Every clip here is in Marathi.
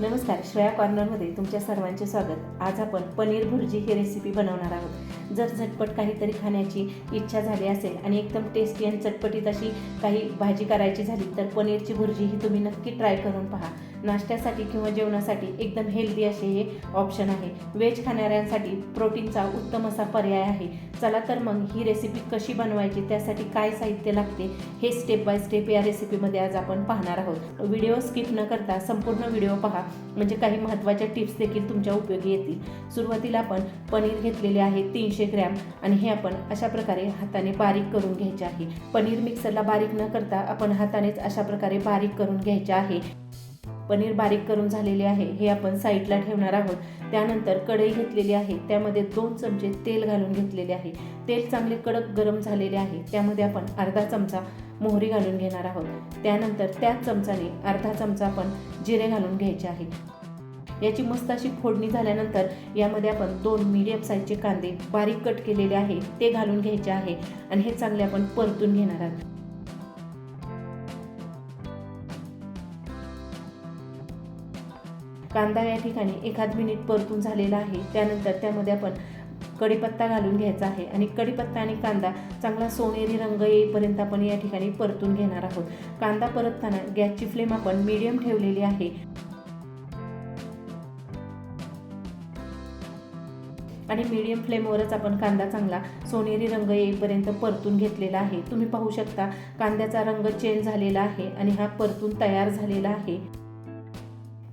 नमस्कार श्रेया कॉर्नरमध्ये तुमच्या सर्वांचे स्वागत. आज आपण पनीर भुर्जी ही रेसिपी बनवणार आहोत. जर झटपट काहीतरी खाण्याची इच्छा झाली असेल आणि एकदम टेस्टी आणि चटपटीत अशी काही भाजी करायची झाली तर पनीरची भुर्जी ही तुम्ही नक्की ट्राय करून पहा. नाश्त्यासाठी किंवा जेवणासाठी एकदम हेल्दी असे हे ऑप्शन आहे. व्हेज खाणाऱ्यांसाठी प्रोटीनचा उत्तम असा पर्याय आहे. चला तर मग ही रेसिपी कशी बनवायची त्यासाठी काय साहित्य लागते हे स्टेप बाय स्टेप या रेसिपीमध्ये आज आपण पाहणार आहोत. व्हिडिओ स्किप न करता संपूर्ण व्हिडिओ पहा. म्हणजे काही महत्त्वाच्या टिप्स देखील तुमच्या उपयोगी येतील. सुरुवातीला आपण पनीर घेतलेले आहे तीनशे ग्रॅम. आणि हे आपण अशा प्रकारे हाताने बारीक करून घ्यायचे आहे. पनीर मिक्सरला बारीक न करता आपण हातानेच अशा प्रकारे बारीक करून घ्यायचे आहे. पनीर बारीक करून झालेले आहे हे आपण साईडला ठेवणार आहोत. त्यानंतर कढई घेतलेली आहे त्यामध्ये दोन चमचे तेल घालून घेतलेले आहे. तेल चांगले कडक गरम झालेले आहे त्यामध्ये आपण अर्धा चमचा मोहरी घालून घेणार आहोत. त्यानंतर त्याच चमचाने अर्धा चमचा आपण जिरे घालून घ्यायचे आहे. याची मस्त अशी फोडणी झाल्यानंतर यामध्ये आपण दोन मीडियम साईजचे कांदे बारीक कट केलेले आहे ते घालून घ्यायचे आहे आणि हे चांगले आपण परतून घेणार आहोत. कांदा या ठिकाणी एखाद मिनिट परतून झालेला आहे. त्यानंतर त्यामध्ये आपण कढीपत्ता घालून घ्यायचा आहे आणि कढीपत्ता आणि कांदा चांगला सोनेरी रंग येईपर्यंत आपण या ठिकाणी परतून घेणार आहोत. कांदा परतताना गॅसची फ्लेम आपण मीडियम ठेवलेली आहे. आणि मीडियम फ्लेमवरच आपण कांदा चांगला सोनेरी रंग येईपर्यंत परतून घेतलेला आहे. तुम्ही पाहू शकता कांद्याचा रंग चेंज झालेला आहे आणि हा परतून तयार झालेला आहे.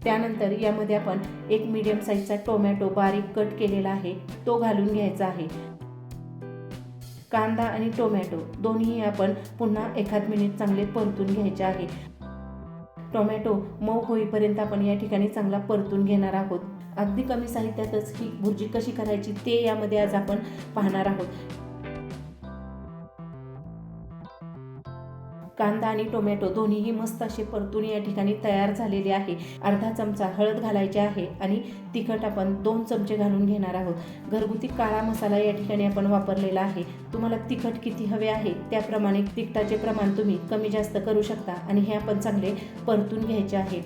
त्यानंतर यामध्ये आपण एक मीडियम साईजचा टोमॅटो बारीक कट केलेला आहे. तो घालून घ्यायचा आहे. कांदा आणि टोमॅटो दोन्ही आपण पुन्हा एखाद मिनिट चांगले परतून घ्यायचे आहे. टोमॅटो मऊ होईपर्यंत आपण या ठिकाणी चांगला परतून घेणार आहोत. अगदी कमी साहित्यातच ही भुर्जी कशी करायची ते यामध्ये आज आपण पाहणार आहोत. कांदा आणि टोमॅटो दोन्हीही मस्त असे परतून या ठिकाणी तयार झालेले आहे. अर्धा चमचा हळद घालायचे आहे आणि तिखट आपण दोन चमचे घालून घेणार आहोत. घरगुती काळा मसाला या ठिकाणी आपण वापरलेला आहे. तुम्हाला तिखट किती हवे आहे त्याप्रमाणे तिखटाचे प्रमाण तुम्ही कमी जास्त करू शकता आणि हे आपण चांगले परतून घ्यायचे आहे.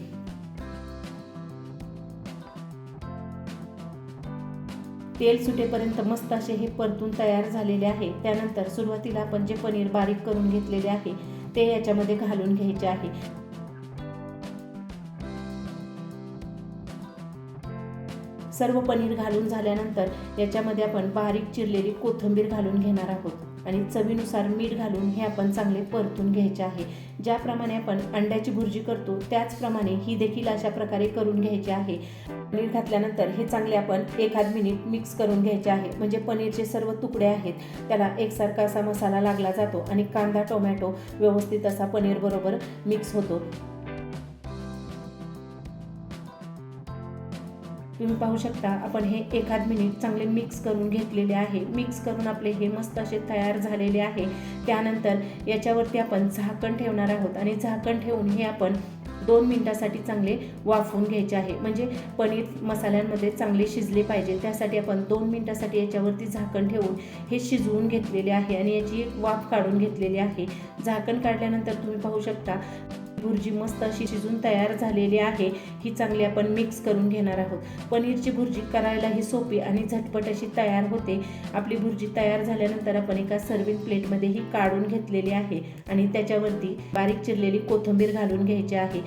तेल सुटेपर्यंत मस्त असे हे परतून तयार झालेले आहे. त्यानंतर सुरुवातीला आपण जे पनीर बारीक करून घेतलेले आहे ते याच्यामध्ये घालून घ्यायचे आहे. सर्व पनीर घालून झाल्यानंतर याच्यामध्ये आपण बारीक चिरलेली कोथिंबीर घालून घेणार आहोत. आणि चवीनुसार मीठ घालून हे आपण चांगले परतून घ्यायचे आहे. ज्याप्रमाणे आपण अंड्याची भुर्जी करतो त्याचप्रमाणे ही देखील अशा प्रकारे करून घ्यायची आहे. पनीर घातल्यानंतर हे चांगले आपण एखाद मिनिट मिक्स करून घ्यायचे आहे. म्हणजे पनीरचे सर्व तुकडे आहेत त्याला एकसारखा असा मसाला लागला जातो आणि कांदा टोमॅटो व्यवस्थित असा पनीरबरोबर मिक्स होतो. तुम्ही पाहू शकता आपण हे एखाद मिनिट चांगले मिक्स करून घेतलेले आहे. मिक्स करून आपले हे मस्त असे तयार झालेले आहे. त्यानंतर याच्यावरती आपण झाकण ठेवणार आहोत आणि झाकण ठेवून हे आपण दोन मिनटासाठी चांगले वाफवून घ्यायचे आहे. म्हणजे पनीर मसाल्यांमध्ये चांगले शिजले पाहिजे. त्यासाठी आपण दोन मिनटासाठी याच्यावरती झाकण ठेवून हे शिजवून घेतलेले आहे आणि याची एक वाफ काढून घेतलेली आहे. झाकण काढल्यानंतर तुम्ही पाहू शकता भुर्जी मस्त अशी शिजून तयार झालेली आहे. ही चांगली आपण मिक्स करून घेणार आहोत. पनीरची भुर्जी करायला ही सोपी आणि झटपट अशी तयार होते. आपली भुर्जी तयार झाल्यानंतर आपण एका सर्विंग प्लेटमध्ये ही काढून घेतलेली आहे आणि त्याच्यावरती बारीक चिरलेली कोथिंबीर घालून घ्यायची आहे.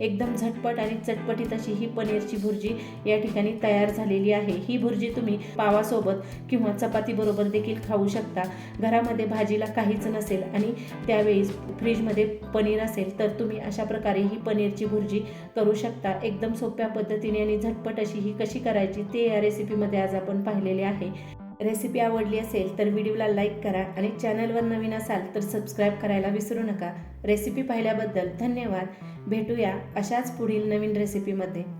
एकदम झटपट आणि चटपटीत अशी ही पनीरची भुर्जी या ठिकाणी तयार झालेली आहे. ही भुर्जी तुम्ही पावासोबत किंवा चपातीबरोबर देखील खाऊ शकता. घरामध्ये भाजीला काहीच नसेल आणि त्यावेळी फ्रीजमध्ये पनीर असेल तर तुम्ही अशा प्रकारे ही पनीरची भुर्जी करू शकता. एकदम सोप्या पद्धतीने आणि झटपट अशी ही कशी करायची ते या रेसिपीमध्ये आज आपण पाहिलेले आहे. रेसिपी आवडली असेल तर व्हिडिओला लाईक करा आणि चॅनलवर नवीन असाल तर सबस्क्राईब करायला विसरू नका. रेसिपी पाहिल्याबद्दल धन्यवाद. भेटूया अशाच पुढील नवीन रेसिपीमध्ये.